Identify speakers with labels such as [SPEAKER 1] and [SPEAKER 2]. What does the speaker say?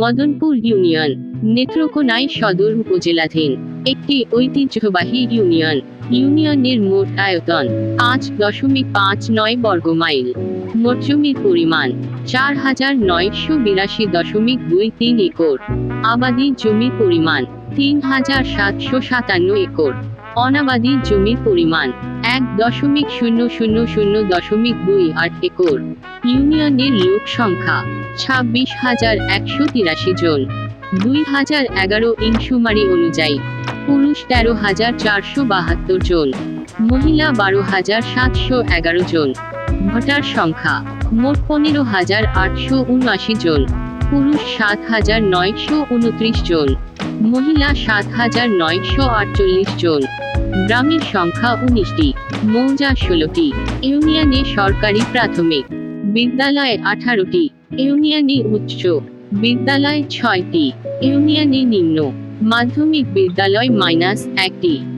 [SPEAKER 1] Madanpur union নেত্রকোনায় সদর উপজেলাধীন, একটি ঐতিহ্যবাহী ইউনিয়ন। ইউনিয়নের মোট আয়তন পাঁচ দশমিক পাঁচ নয় বর্গ মাইল মোট জমির পরিমাণ চার হাজার নয়শো বিরাশি দশমিক দুই তিন একর। আবাদি জমির পরিমাণ তিন হাজার সাতশো সাতান্ন একর। অনাবাদি জমির পরিমাণ এক দশমিক শূন্য শূন্য শূন্য দশমিক দুই আট একর। ইউনিয়নের লোক সংখ্যা ছাব্বিশ হাজার একশো তিরাশি জন। দুই হাজার এগারো ইনসুমারি অনুযায়ী পুরুষ তেরো হাজার চারশো বাহাত্তর জন, মহিলা বারো হাজার সাতশো এগারো জন। ভোটার সংখ্যা মোট পনেরো হাজার আটশো উনআশি জন, পুরুষ সাত হাজার নয়শো উনত্রিশ জন, মহিলা সাত হাজার নয়শো আটচল্লিশ জন। গ্রামের সংখ্যা উনিশটি, মৌজা ষোলোটি। ইউনিয়নে সরকারি প্রাথমিক বিদ্যালয় আঠারোটি। ইউনিয়নে উচ্চ বিদ্যালয় ছয়টি ইউনিয়নে নিম্ন। মাধ্যমিক বিদ্যালয় মাইনাস একটি।